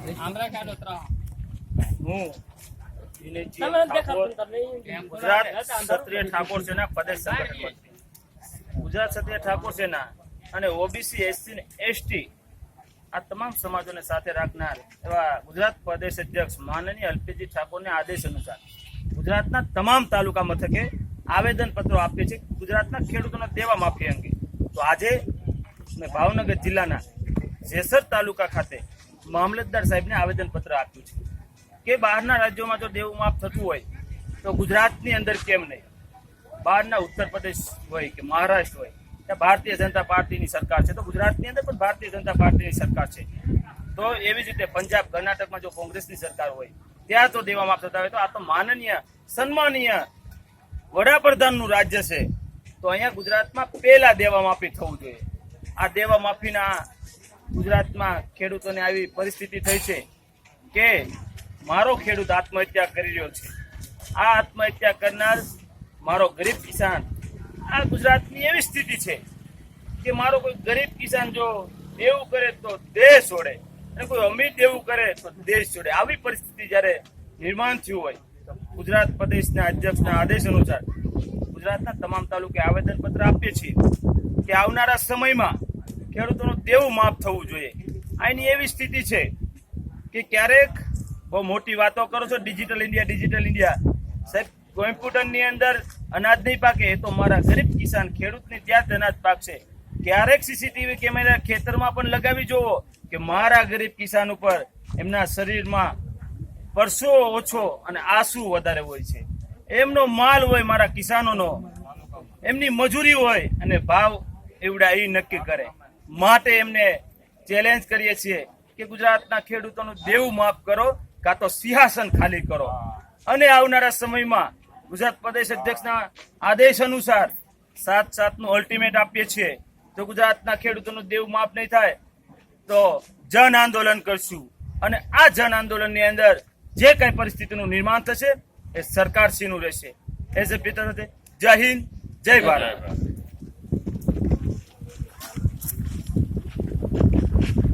આંધ્રા કાઢો ત્રણ. હું દિનેશજી તમે નથી ઠાકોર, દેખાતું તમને ગુજરાત ક્ષત્રિય ઠાકોર સેના પ્રદેશ સંગઠન ગુજરાત ક્ષત્રિય ઠાકોર સેના અને ઓબીસી એસસી ને એસટી આ તમામ સમાજોને સાથે રાખનાર એવા ગુજરાત પ્રદેશ અધ્યક્ષ માનનીય અલ્પેજી ઠાકોરના આદેશ અનુસાર ગુજરાતના તમામ તાલુકા મથકે આવેદન પત્રો આપીએ છીએ. ગુજરાતના ખેડૂતોના દેવા માફી અંગે. તો આજે મેં ભાવનગર જિલ્લાના જેસર તાલુકા ખાતે મામલતદાર સાહેબને આવેદન પત્ર આપ્યું છે. કે બહારના રાજ્યોમાં જો દેવું માફ થતું હોય, તો ગુજરાતની અંદર કેમ નહીં? બહારના ઉત્તર પ્રદેશ હોય કે મહારાષ્ટ્ર હોય, ત્યાં ભારતીય જનતા પાર્ટીની સરકાર છે. તો ગુજરાતની અંદર પણ ભારતીય જનતા પાર્ટીની સરકાર છે. તો એવી જ રીતે પંજાબ કર્ણાટકમાં જો કોંગ્રેસની સરકાર હોય, ત્યાં તો દેવા માફ થતા હોય. તો આ તો માનનીય સન્માનીય વડાપ્રધાનનું રાજ્ય છે. તો અહીંયા ગુજરાતમાં પહેલા દેવા માફી થવું જોઈએ. આ દેવા માફીના ગુજરાતમાં ખેડૂતોને આવી પરિસ્થિતિ થઈ છે કે મારો ખેડૂત આત્મહત્યા કરી રહ્યો છે. આ આત્મહત્યા કરનાર મારો ગરીબ કિસાન, આ ગુજરાતની એવી સ્થિતિ છે કે મારો કોઈ ગરીબ કિસાન જો દેવું કરે તો દેશ છોડે અને કોઈ અમીર દેવું કરે તો દેશ છોડે. આવી પરિસ્થિતિ જ્યારે નિર્માણ થયું હોય, તો ગુજરાત પ્રદેશના અધ્યક્ષના આદેશ અનુસાર ગુજરાતના તમામ તાલુકે આવેદનપત્ર આપીએ છીએ કે આવનારા સમયમાં ખેડૂતોનું દેવું માફ થવું જોઈએ. આની એવી સ્થિતિ છે કે ક્યારેક બહુ મોટી વાતો કરો છો ડિજિટલ ઇન્ડિયા ડિજિટલ ઇન્ડિયા સાહેબ, કોમ્પ્યુટરની અંદર અનાજ નહીં પાકે, એ તો મારા ગરીબ કિસાન ખેડૂતની ત્યાં જ અનાજ પાકશે. ક્યારેક સીસીટીવી કેમેરા ખેતરમાં પણ લગાવી જોવો કે મારા ગરીબ કિસાન ઉપર એમના શરીરમાં પરસો ઓછો અને આંસુ વધારે હોય છે. એમનો માલ હોય મારા કિસાનોનો, એમની મજૂરી હોય અને ભાવ એવડા એ નક્કી કરે. માટે એમને ચેલેન્જ કરીએ છીએ કે ગુજરાતના ખેડૂતોનું દેવું માફ કરો કાં તો સિંહાસન ખાલી કરો. અને આવનારા સમયમાં ગુજરાત પ્રદેશ અધ્યક્ષના આદેશ અનુસાર સાત સાતનું અલ્ટિમેટ આપીએ છીએ. જો ગુજરાતના ખેડૂતોનું દેવું માફ નહીં થાય તો જન આંદોલન કરશું. અને આ જન આંદોલનની અંદર જે કઈ પરિસ્થિતિનું નિર્માણ થશે એ સરકારશ્રીનું રહેશે. એઝ એ પિતા સાથે. જય હિન્દ જય ભારત.